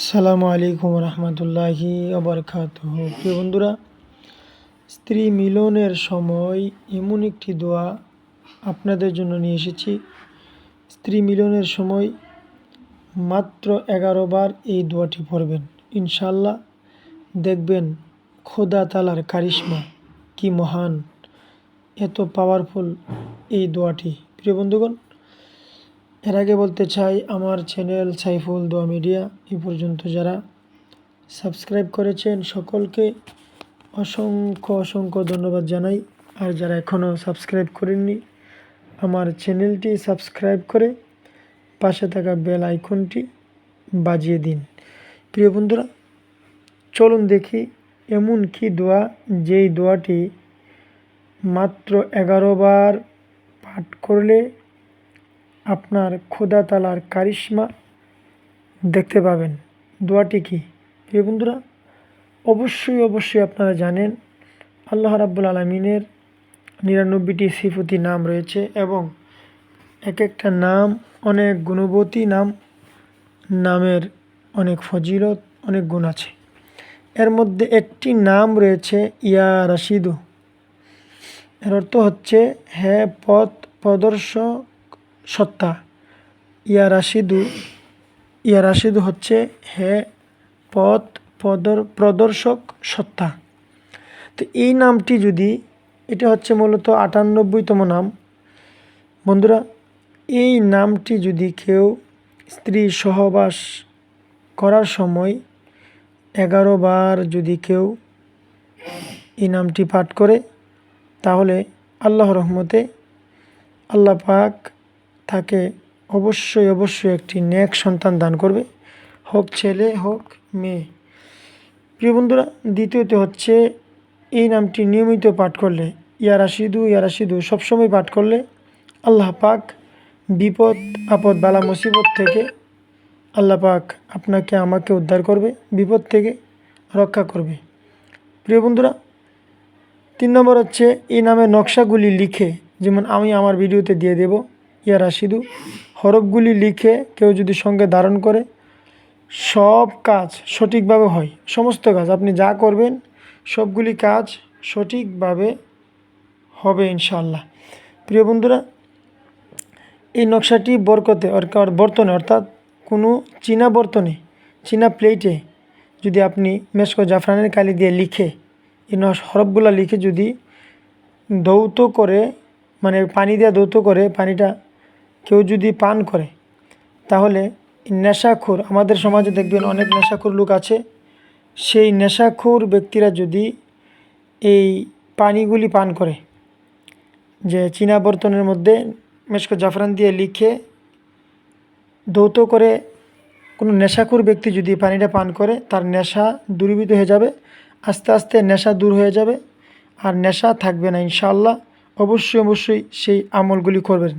আসসালামু আলাইকুম রহমতুল্লাহি আবরকাত প্রিয় বন্ধুরা, স্ত্রী মিলনের সময় এমন একটি দোয়া আপনাদের জন্য নিয়ে এসেছি। স্ত্রী মিলনের সময় মাত্র এগারো বার এই দোয়াটি পড়বেন। ইনশাল্লাহ দেখবেন খোদা তালার কারিশ্মা, কি মহান, এত পাওয়ারফুল এই দোয়াটি। প্রিয় বন্ধুগণ এর আগে বলতে চাই, আমার চ্যানেল সাইফুল দোয়া মিডিয়া এই পর্যন্ত যারা সাবস্ক্রাইব করেছেন সকলকে অসংখ্য অসংখ্য ধন্যবাদ জানাই। আর যারা এখনও সাবস্ক্রাইব করেননি, আমার চ্যানেলটি সাবস্ক্রাইব করে পাশে থাকা বেল আইকনটি বাজিয়ে দিন। প্রিয় বন্ধুরা, চলুন দেখি এমন কি দোয়া, যেই দোয়াটি মাত্র এগারো বার পাঠ করলে আপনার খোদা তালার কারিশ্মা দেখতে পাবেন। দোয়াটি কি? প্রিয় বন্ধুরা, অবশ্যই অবশ্যই আপনারা জানেন, আল্লাহ রাব্বুল আলমিনের নিরানব্বইটি সিফতি নাম রয়েছে এবং এক একটা নাম অনেক গুণবতী নাম, নামের অনেক ফজিলত, অনেক গুণ আছে। এর মধ্যে একটি নাম রয়েছে ইয়া রাশিদু। এর অর্থ হচ্ছে হ্যাঁ পথ প্রদর্শক সত্তা। ইয়া রাশিদু ইয়া রাশিদু হচ্ছে হে পথ পদর প্রদর্শক সত্তা। তো এই নামটি যদি, এটা হচ্ছে মূলত আটানব্বইতম নাম। বন্ধুরা, এই নামটি যদি কেউ স্ত্রী সহবাস করার সময় এগারো বার যদি কেউ এই নামটি পাঠ করে, তাহলে আল্লাহ রহমতে আল্লাহ পাক তাকে অবশ্যই অবশ্যই একটি ন্যাক সন্তান দান করবে, হোক ছেলে, হোক মেয়ে। প্রিয় বন্ধুরা, দ্বিতীয়ত হচ্ছে, এই নামটি নিয়মিত পাঠ করলে ইয়ারাশিদু ইয়ারাশিদু সবসময় পাঠ করলে আল্লাহ পাক বিপদ, আপদ, বালা, মুসিবত থেকে আল্লাহ পাক আপনাকে, আমাকে উদ্ধার করবে, বিপদ থেকে রক্ষা করবে। প্রিয় বন্ধুরা, তিন নম্বর হচ্ছে, এই নামের নকশাগুলি লিখে, যেমন আমি আমার ভিডিওতে দিয়ে দেব ইয়া রাশিদু, হরফগুলি লিখে কেউ যদি সঙ্গে ধারণ করে, সব কাজ সঠিকভাবে হয়, সমস্ত কাজ, আপনি যা করবেন, সবগুলি কাজ সঠিকভাবে হবে ইনশাল্লাহ প্রিয় বন্ধুরা, এই নকশাটি বরকতে বর্তনে, অর্থাৎ কোনো চীনা বর্তনে, চীনা প্লেটে যদি আপনি মেসকো জাফরানের কালি দিয়ে লিখে, এই হরফগুলো লিখে যদি দৌত করে মানে পানি দিয়ে দৌত করে, পানিটা কেউ যদি পান করে, তাহলে নেশাখোর, আমাদের সমাজে দেখবেন অনেক নেশাখোর লোক আছে, সেই নেশাখোর ব্যক্তিরা যদি এই পানিগুলি পান করে, যে চীনা বর্তনের মধ্যে মেশকো জাফরান দিয়ে লিখে দৌত করে কোনো নেশাখোর ব্যক্তি যদি পানিটা পান করে, তার নেশা দূরীভূত হয়ে যাবে, আস্তে আস্তে নেশা দূর হয়ে যাবে, আর নেশা থাকবে না ইনশাল্লাহ অবশ্যই অবশ্যই সেই আমলগুলি করবেন।